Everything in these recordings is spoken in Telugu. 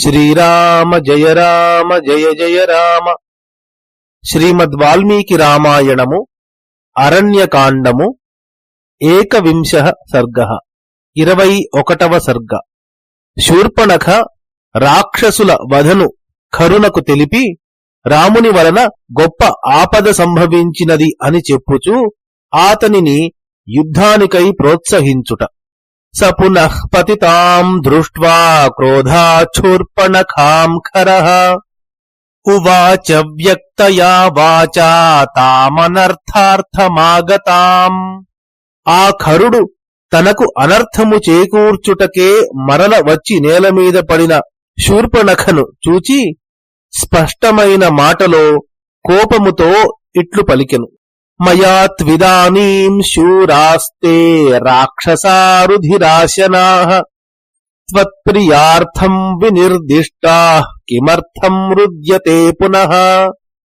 శ్రీరామ జయ రామ జయ జయ రామ. శ్రీమద్ వాల్మీకి రామాయణము అరణ్యకాండము ఏకవింశ సర్గ ఇరవై ఒకటవ సర్గ. శూర్పణఖ రాక్షసుల వధను కరుణకు తెలిపి రాముని వలన గొప్ప ఆపద సంభవించినది అని చెప్పుచూ ఆతనిని యుద్ధానికై ప్రోత్సహించుట. స పునః పతితాం దృష్ట్వా క్రోధాఛూర్పణఖాం ఖరః ఉవాచ వ్యక్తయా వాచా తామనర్థార్థమాగతాం ఆ ఖరుడు తనకు అనర్థము చేకూర్చుటకే మరల వచ్చి నేలమీద పడిన శూర్పణఖను చూచి స్పష్టమైన మాటలో కోపముతో ఇట్లు పలికెను. మయా త్విదానీం శూరాస్తే రాక్షసారుధిరాశనా. త్వత్ప్రియార్థం వినిర్దిష్టా కిమర్థం రుద్యతే పునః.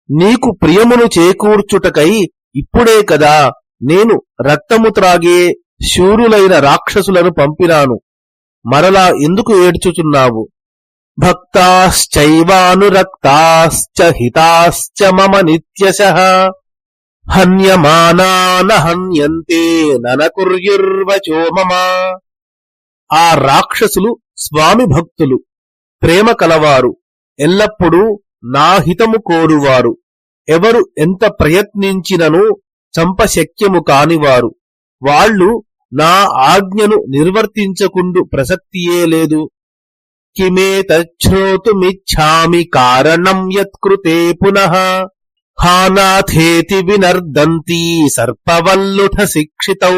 నీకు ప్రియమును చేకూర్చుటకై ఇప్పుడే కదా నేను రక్తము త్రాగే శూరులైన రాక్షసులను పంపినాను. మరలా ఎందుకు ఏడ్చుచున్నావు? భక్తాశ్చైవానురక్తాశ్చ హితాశ్చ మమ నిత్యశః. హన్యమానాన హన్యంతే ననకుర్యుర్వచో మమ. ఆ రాక్షసులు స్వామి భక్తులు ప్రేమ కలవారు ఎల్లప్పుడూ నా హితము కోరువారు. ఎవరు ఎంత ప్రయత్నించినను చంపశక్యము కానివారు. వాళ్ళు నా ఆజ్ఞను నిర్వర్తించకుండు ప్రసక్తియే లేదు. కిమే తచ్ఛ్రోతుమిచ్ఛామి కారణం యత్కృతే పునః. హానాథేతి వినర్దంతి సర్పవల్లుఠ శిక్షితౌ.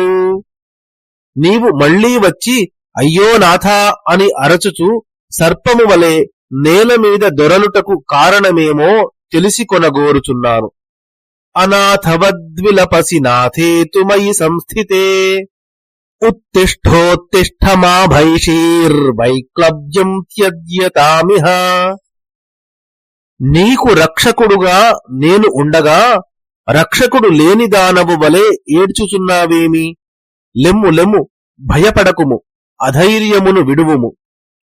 నీవు మళ్ళీ వచ్చి అయ్యో నాథా అని అరచుచు సర్పము వలె నేల మీద దొరలుటకు కారణమేమో తెలిసి కొనగోరుచున్నాను అనాథవద్విలపసి నాథేతుమయి సంస్థితే. ఉత్తిష్టోత్తిష్ట త్యజ్యతామిహ నీకు రక్షకుడుగా నేను ఉండగా రక్షకుడు లేని దానవు వలె ఏడ్చుచున్నావేమి? లెమ్ము లెమ్ము భయపడకుము అధైర్యమును విడువుము.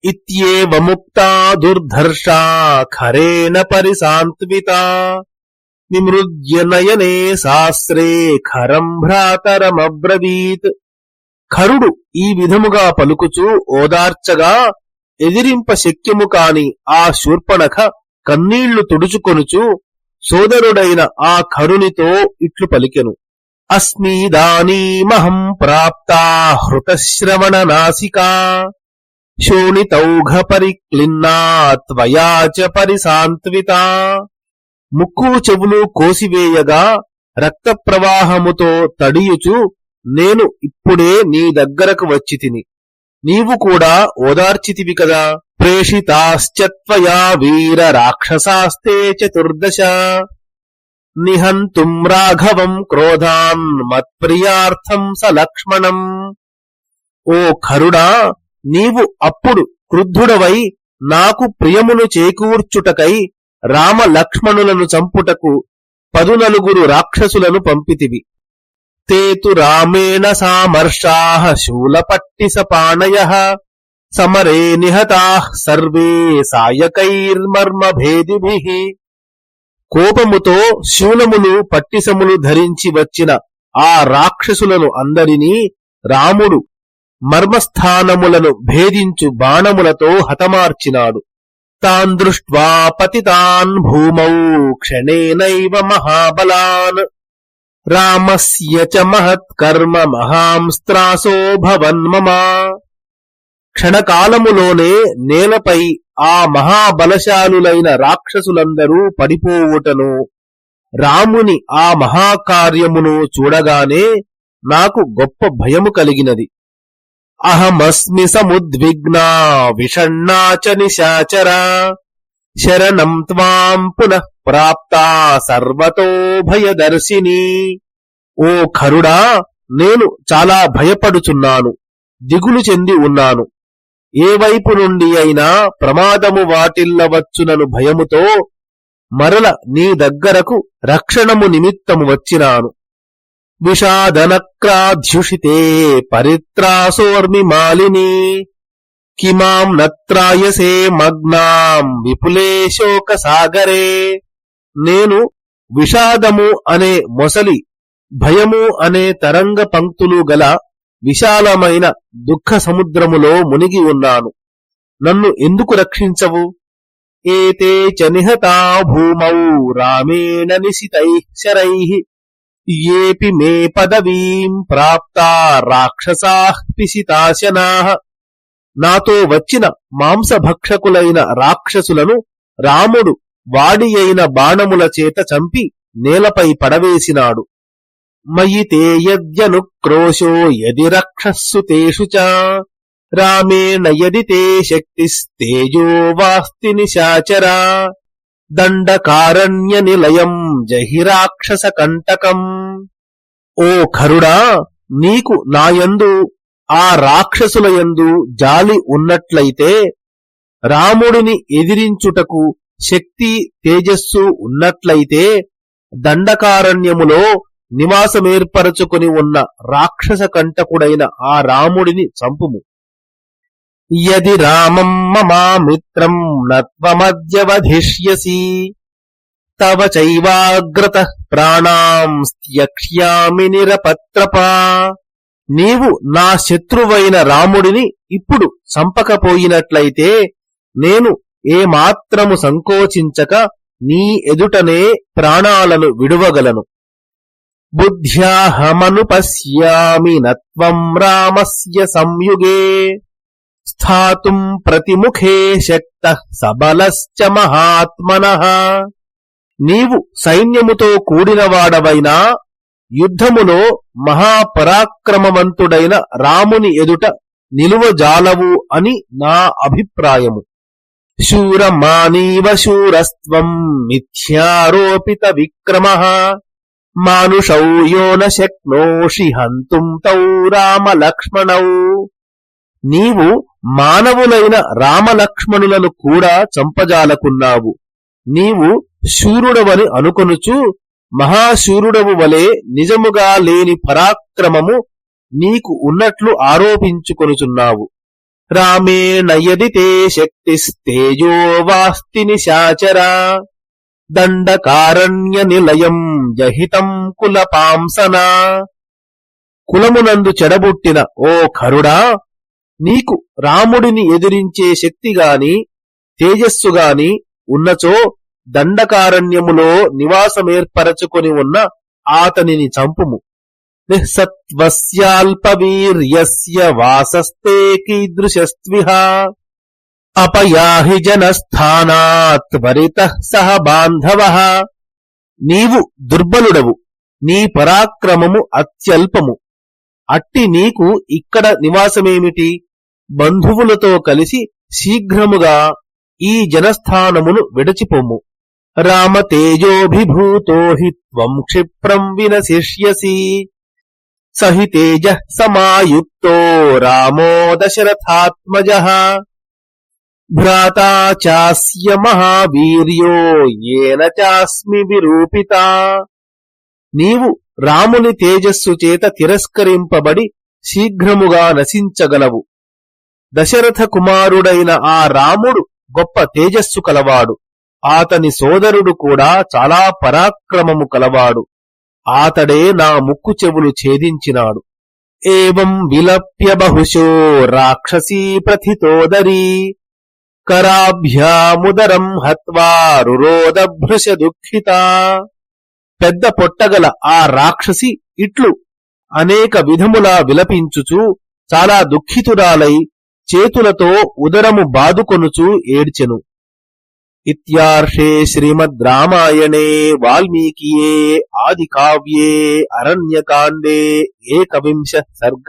ఇత్యేవముక్తా దుర్ధర్షా ఖరేణ పరిసాంత్విత నిమృజ్య నయనే శాస్త్రే ఖరం భ్రాతరమబ్రవీత్. ఖరుడు ఈ విధముగా పలుకుచూ ఓదార్చగా ఎదిరింప శక్యము కాని ఆ శూర్పణఖ కన్నీళ్ళు తుడుచుకొనుచు సోదరుడైన ఆ కరునితో ఇట్లు పలికెను. అస్మీదానీమహం ప్రాప్తా హృతశ్రవణ నాసికా శోణితౌఘ పరిక్లిన్నా త్వయా చ ముక్కు చెవులు కోసివేయగా రక్త ప్రవాహముతో తడియుచు నేను ఇప్పుడే నీ దగ్గరకు వచ్చి తిని. నీవు కూడా ఓదార్చితివి కదా? ప్రేషితాశ్చత్వయా వీర రాక్షసాస్తే చతుర్దశ. నిహంతుం రాఘవం క్రోధాన్ మత్ప్రియార్థం స లక్ష్మణం. ఓ ఖరుడా నీవు అప్పుడు క్రుద్ధుడవై నాకు ప్రియమును చేకూర్చుటకై రామ లక్ష్మణులను చంపుటకు పదునలుగురు రాక్షసులను పంపితివి. తేతు రామేణ సామర్షా శూలపట్టిసపాణయ సమరే నిహతా సర్వే సాయకైర్మర్మభేదిభి కోపముతో శూలములు పట్టిసములు ధరించి వచ్చిన ఆ రాక్షసులను అందరినీ రాముడు మర్మస్థానములను భేదించు బాణములతో హతమార్చినాడు. తాన్ దృష్ట్వా పతితాన్ భూమౌ క్షణేనైవ మహాబలాన్. రామస్య చ మహత్కర్మ మహాంస్త్రాసో భవన్మమా క్షణకాలములోనే నేలపై ఆ మహాబలశాలులైన రాక్షసులందరూ పడిపోవుటను. రాముని ఆ మహాకార్యమును చూడగానే నాకు గొప్ప భయము కలిగినది. అహమస్మి సముద్విగ్నా విషణ్ణాచ నిశాచరా. శరణం త్వాం పునః ప్రాప్తా సర్వతో భయదర్శిని. ఓ ఖరుడా నేను చాలా భయపడుచున్నాను. దిగులు చెంది ఉన్నాను. ఏ వైపు నుండి అయినా ప్రమాదము వాటిల్లవచ్చునను భయముతో మరల నీ దగ్గరకు రక్షణము నిమిత్తము వచ్చినాను. విషాదనక్రాధ్యుషితే పరిత్రాసోర్మి మాలిని కిమాం నత్రాయసే మగ్నాం విపులే శోక సాగరే నేను విషాదము అనే మొసలి భయము అనే తరంగ పంక్తులు గల విశాలమైన దుఃఖ సముద్రములో మునిగి ఉన్నాను. నన్ను ఎందుకు రక్షించవు? ఏతే చ నిహతా భూమౌ రామేణ నిశితై శరై. ఏపి మే పదవీం ప్రాప్తా రాక్షసా నాతో వచ్చిన మాంసభక్షకులైన రాక్షసులను రాముడు వాడి అయిన బాణముల చేత చంపి నేలపై పడవేసినాడు. మయి తే యద్యనుక్రోశో యది రక్షస్సు తేషు చ రామేణ యది తే శక్తిస్తేజో వాస్తి నిశాచరా దండకారణ్య నిలయం జహిరాక్షస కంటకం ఓ ఖరుడా నీకు నాయందు ఆ రాక్షసులయందు జాలి ఉన్నట్లయితే రాముడిని ఎదిరించుటకు శక్తి తేజస్సు ఉన్నట్లయితే దండకారణ్యములో నివాసమేర్పరచుకుని ఉన్న రాక్షస కంటకుడైన ఆ రాముడిని చంపుము. యది రామం మమామిత్రం నత్వమద్యవధిష్యసి తవ చైవాగ్రత ప్రాణాం త్యక్ష్యామి నిరపత్రపా. నీవు నా శత్రువైన రాముడిని ఇప్పుడు చంపకపోయినట్లయితే నేను ఏమాత్రము సంకోచించక నీ ఎదుటనే ప్రాణాలను విడువగలను. బుద్ధ్యాహమనుపశ్యామి నత్వం రామస్య సంయుగే స్థాతుం ప్రతిముఖే శక్త సబలశ్చ మహాత్మన నీవు సైన్యముతో కూడినవాడవైనా యుద్ధములో మహాపరాక్రమవంతుడైన రాముని ఎదుట నిలువజాలవు అని నా అభిప్రాయము. శూరమానీవ శూరస్వం మిథ్యారోపిత విక్రమ। మానుషౌ యో నక్నోషి హంతుం తౌ రామలక్ష్మణౌ నీవు మానవులైన రామలక్ష్మణులను కూడా చంపజాలకున్నావు. నీవు శూరుడవని అనుకొనుచు మహాశూరుడవు వలె నిజముగా లేని పరాక్రమము నీకు ఉన్నట్లు ఆరోపించుకొనుచున్నావు. రామేణ యది తే శక్తిస్తేజో వాస్తిని శాచరా దండకారణ్య నిలయం జహితం కులపాంసనా కులమునందు చెడబుట్టిన ఓ ఖరుడా నీకు రాముడిని ఎదిరించే శక్తిగాని తేజస్సుగాని ఉన్నచో దండకారణ్యములో నివాసమేర్పరచుకొని ఉన్న ఆతనిని చంపుము. నిస్సత్వస్యాల్పవీర్యస్య వాసస్తే కీదృశస్త్విహ. అపయాహి జనస్థానాత్ త్వరిత సహ బాంధవ. నీవు దుర్బలుడవు నీ పరాక్రమము అత్యల్పము. అట్టి నీకు ఇక్కడ నివాసమేమిటి? బంధువులతో కలిసి శీఘ్రముగా ఈ జనస్థానమును విడచిపోము రామ తేజోభిభూతో హి త్వం క్షిప్రం వినశిష్యసి. సహి తేజ సమాయుక్తో రామో దశరథాత్మజ. భ్రాతా చాస్య మహావీర్యో ఏన చాస్మి విరూపిత. నీవు రాముని తేజస్సు చేత తిరస్కరింపబడి శీఘ్రముగా నశించగలవు. దశరథ కుమారుడైన ఆ రాముడు గొప్ప తేజస్సు కలవాడు. ఆతని సోదరుడు కూడా చాలా పరాక్రమము కలవాడు. ఆతడే నా ముక్కు చెవులు ఛేదించినాడు. ఏం విలప్య బహుశో రాక్షసీ ప్రథితోదరీ. కరాభ్యాముదరం హత్వా రురోదభృశ దుఃఖిత. పెద్ద పొట్టగల ఆ రాక్షసి ఇట్లు అనేక విధములా విలపించుచు చాలా దుఃఖితురాలై చేతులతో ఉదరము బాదుకొనుచు ఏడ్చెను. ఇత్యార్షే శ్రీమద్ రామాయణే వాల్మీకియే ఆది కావ్యే అరణ్యకాండే ఏకవింశ సర్గ.